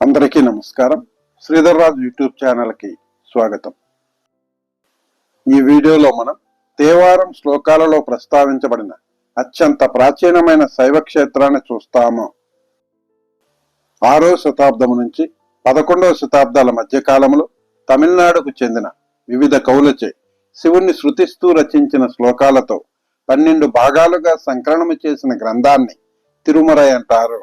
అందరికీ నమస్కారం. శ్రీధర్ రాజు యూట్యూబ్ ఛానల్కి స్వాగతం. ఈ వీడియోలో మనం తేవారం శ్లోకాలలో ప్రస్తావించబడిన అత్యంత ప్రాచీనమైన శైవ క్షేత్రాన్ని చూస్తాము. ఆరో శతాబ్దం నుంచి పదకొండవ శతాబ్దాల మధ్య కాలంలో తమిళనాడుకు చెందిన వివిధ కవులచే శివుణ్ణి శృతిస్తూ రచించిన శ్లోకాలతో పన్నెండు భాగాలుగా సంకలనము చేసిన గ్రంథాన్ని తిరుమరై అంటారు.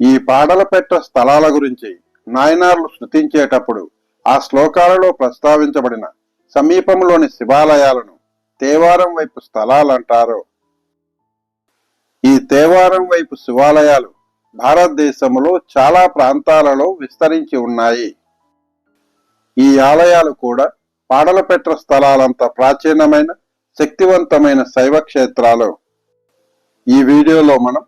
ఈ పాడలపెట్ట స్థలాల గురించి నాయనార్లు శృతించేటప్పుడు ఆ శ్లోకాలలో ప్రస్తావించబడిన సమీపంలోని శివాలయాలను తేవారం వైపు స్థలాలంటారు. ఈ తేవారం వైపు శివాలయాలు భారతదేశంలో చాలా ప్రాంతాలలో విస్తరించి ఉన్నాయి. ఈ ఆలయాలు కూడా పాడలపెట్ట స్థలాలంత ప్రాచీనమైన శక్తివంతమైన శైవ క్షేత్రాలు. ఈ వీడియోలో మనం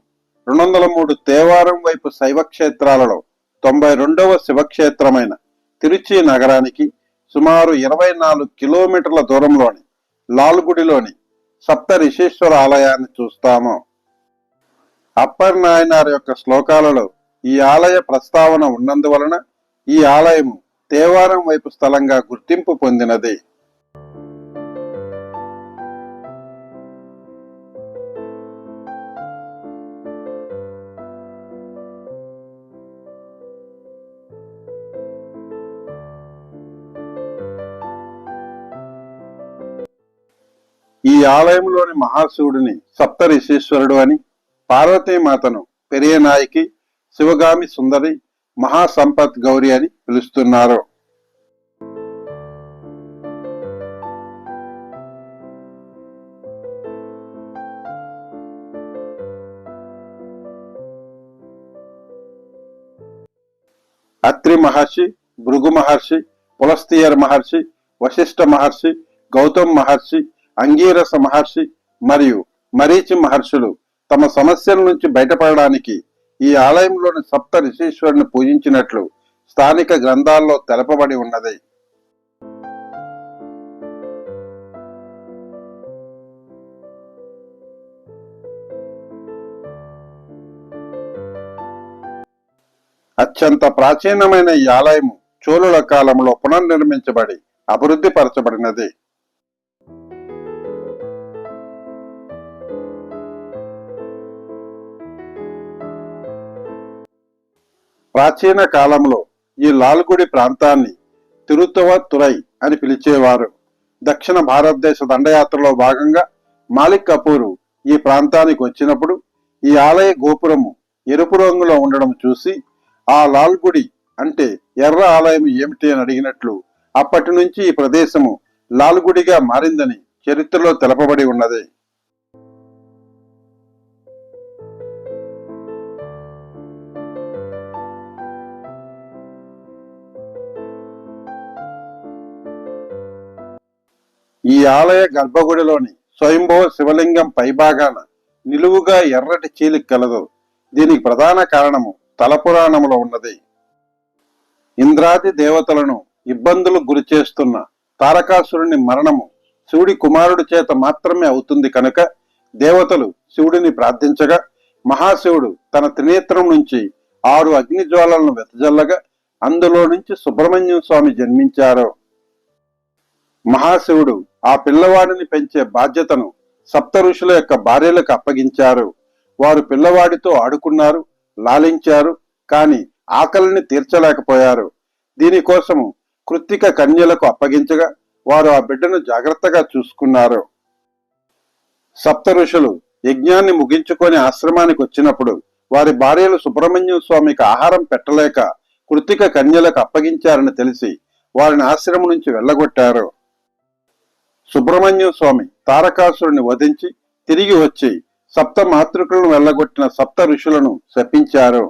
రెండు వందల మూడు తేవారం వైపు శైవ క్షేత్రాలలో తొంభై రెండవ శివక్షేత్రమైన తిరుచి నగరానికి సుమారు ఇరవై నాలుగు కిలోమీటర్ల దూరంలోని లాల్గుడిలోని సప్త రిషీశ్వర ఆలయాన్ని చూస్తాము. అప్పర్ నాయనార్ యొక్క శ్లోకాలలో ఈ ఆలయ ప్రస్తావన ఉన్నందువలన ఈ ఆలయము తేవారం వైపు స్థలంగా గుర్తింపు పొందినది. ఈ ఆలయంలోని మహాశివుడిని సప్త ఋషీశ్వరుడు అని పార్వతీమాతను పెరియనాయికి శివగామి సుందరి మహాసంపత్ గౌరి అని పిలుస్తున్నారు. అత్రి మహర్షి భృగు మహర్షి పులస్తియర్ మహర్షి వశిష్ఠ మహర్షి గౌతమ్ మహర్షి అంగీరస మహర్షి మరియు మరీచి మహర్షులు తమ సమస్యల నుంచి బయటపడడానికి ఈ ఆలయంలోని సప్త ఋషీశ్వరుని పూజించినట్లు స్థానిక గ్రంథాల్లో తెలపబడి ఉన్నది. అత్యంత ప్రాచీనమైన ఈ ఆలయము చోళుల కాలంలో పునర్నిర్మించబడి అభివృద్ధి పరచబడినది. ప్రాచీన కాలంలో ఈ లాల్గుడి ప్రాంతాన్ని తిరుత్తవ తురై అని పిలిచేవారు. దక్షిణ భారతదేశ దండయాత్రలో భాగంగా మాలిక్ కపూరు ఈ ప్రాంతానికి వచ్చినప్పుడు ఈ ఆలయ గోపురము ఎరుపు రంగులో ఉండడం చూసి ఆ లాల్గుడి అంటే ఎర్ర ఆలయం ఏమిటి అని అడిగినట్లు అప్పటి నుంచి ఈ ప్రదేశము లాల్గుడిగా మారిందని చరిత్రలో తెలపబడి ఉన్నది. ఈ ఆలయ గర్భగుడిలోని స్వయంభవ శివలింగం పైభాగాన నిలువుగా ఎర్రటి చీలిక కలదు. దీనికి ప్రధాన కారణము తలపురాణములో ఉన్నది. ఇంద్రాది దేవతలను ఇబ్బందులు గురి చేస్తున్న తారకాసురుని మరణము శివుడి కుమారుడి చేత మాత్రమే అవుతుంది కనుక దేవతలు శివుడిని ప్రార్థించగా మహాశివుడు తన త్రినేత్రం నుంచి ఆరు అగ్నిజ్వాలలను వెతజల్లగా అందులో నుంచి సుబ్రహ్మణ్యం స్వామి జన్మించారు. మహాశివుడు ఆ పిల్లవాడిని పెంచే బాధ్యతను సప్త ఋషుల యొక్క భార్యలకు అప్పగించారు. వారు పిల్లవాడితో ఆడుకున్నారు లాలించారు కాని ఆకలిని తీర్చలేకపోయారు. దీనికోసము కృత్తిక కన్యలకు అప్పగించగా వారు ఆ బిడ్డను జాగ్రత్తగా చూసుకున్నారు. సప్త ఋషులు యజ్ఞాన్ని ముగించుకొని ఆశ్రమానికి వచ్చినప్పుడు వారి భార్యలు సుబ్రహ్మణ్యం స్వామికి ఆహారం పెట్టలేక కృత్తిక కన్యలకు అప్పగించారని తెలిసి వారిని ఆశ్రమం నుంచి వెళ్ళగొట్టారు. సుబ్రహ్మణ్యం స్వామి తారకాసురుని వధించి తిరిగి వచ్చి సప్త మాతృకులను వెళ్ళగొట్టిన సప్త ఋషులను శపించారు.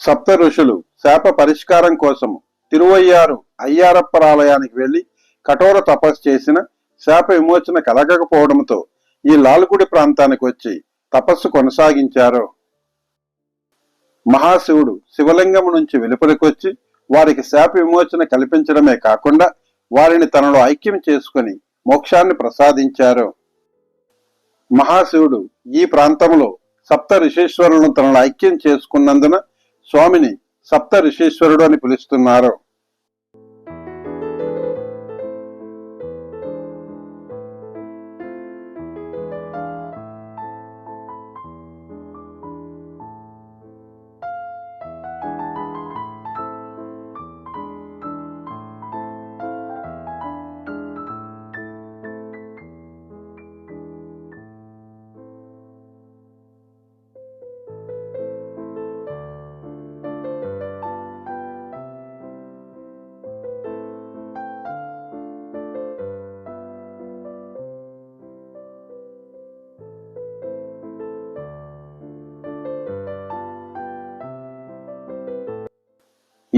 సప్త ఋషులు శాప పరిష్కారం కోసం తిరువయ్యారు అయ్యారప్పరాలయానికి వెళ్ళి కఠోర తపస్సు చేసిన శాప విమోచన కలగకపోవడంతో ఈ లాల్గుడి ప్రాంతానికి వచ్చి తపస్సు కొనసాగించారు. మహాశివుడు శివలింగం నుంచి వెలుపలికొచ్చి వారికి శాప విమోచన కల్పించడమే కాకుండా వారిని తనలో ఐక్యం చేసుకుని మోక్షాన్ని ప్రసాదించారు. మహాశివుడు ఈ ప్రాంతంలో సప్త ఋషీశ్వరులను తనలో ఐక్యం చేసుకున్నందున స్వామిని సప్త ఋషీశ్వరుడు అని పిలుస్తున్నారు.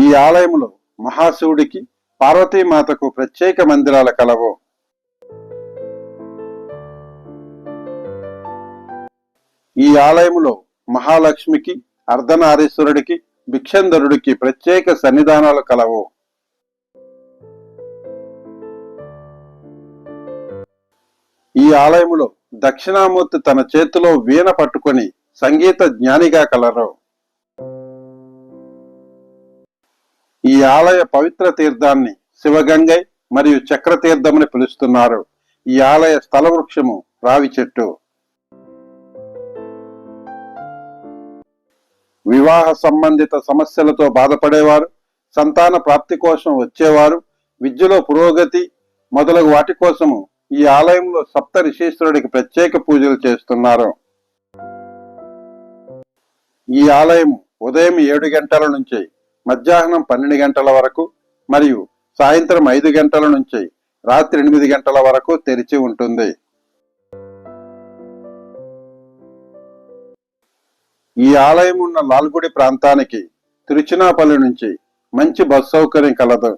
ఈ ఆలయంలో మహాశివుడికి పార్వతీమాతకు ప్రత్యేక మందిరాల కలవు. ఈ ఆలయంలో మహాలక్ష్మికి అర్ధనారీశ్వరుడికి భిక్షంధరుడికి ప్రత్యేక సన్నిధానాలు కలవు. ఈ ఆలయములో దక్షిణామూర్తి తన చేతిలో వీణ పట్టుకొని సంగీత జ్ఞానిగా కలరు. ఈ ఆలయ పవిత్ర తీర్థాన్ని శివగంగై మరియు చక్రతీర్థమని పిలుస్తున్నారు. ఈ ఆలయ స్థల వృక్షము రావి చెట్టు. వివాహ సంబంధిత సమస్యలతో బాధపడేవారు సంతాన ప్రాప్తి కోసం వచ్చేవారు విద్యలో పురోగతి మొదలగు వాటి కోసము ఈ ఆలయంలో సప్త రిషీశ్వరుడికి ప్రత్యేక పూజలు చేస్తున్నారు. ఈ ఆలయం ఉదయం ఏడు గంటల నుంచి మధ్యాహ్నం పన్నెండు గంటల వరకు మరియు సాయంత్రం ఐదు గంటల నుంచి రాత్రి ఎనిమిది గంటల వరకు తెరిచి ఉంటుంది. ఈ ఆలయం ఉన్న లాల్గుడి ప్రాంతానికి తిరుచినాపల్లి నుంచి మంచి బస్ సౌకర్యం కలదు.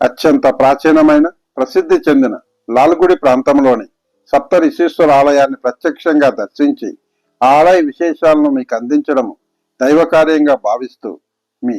అత్యంత ప్రాచీనమైన ప్రసిద్ధి చెందిన లాల్గుడి ప్రాంతంలోని సప్త రిషీశ్వర ఆలయాన్ని ప్రత్యక్షంగా దర్శించి ఆలయ విశేషాలను మీకు అందించడం దైవ కార్యంగా భావిస్తూ మీ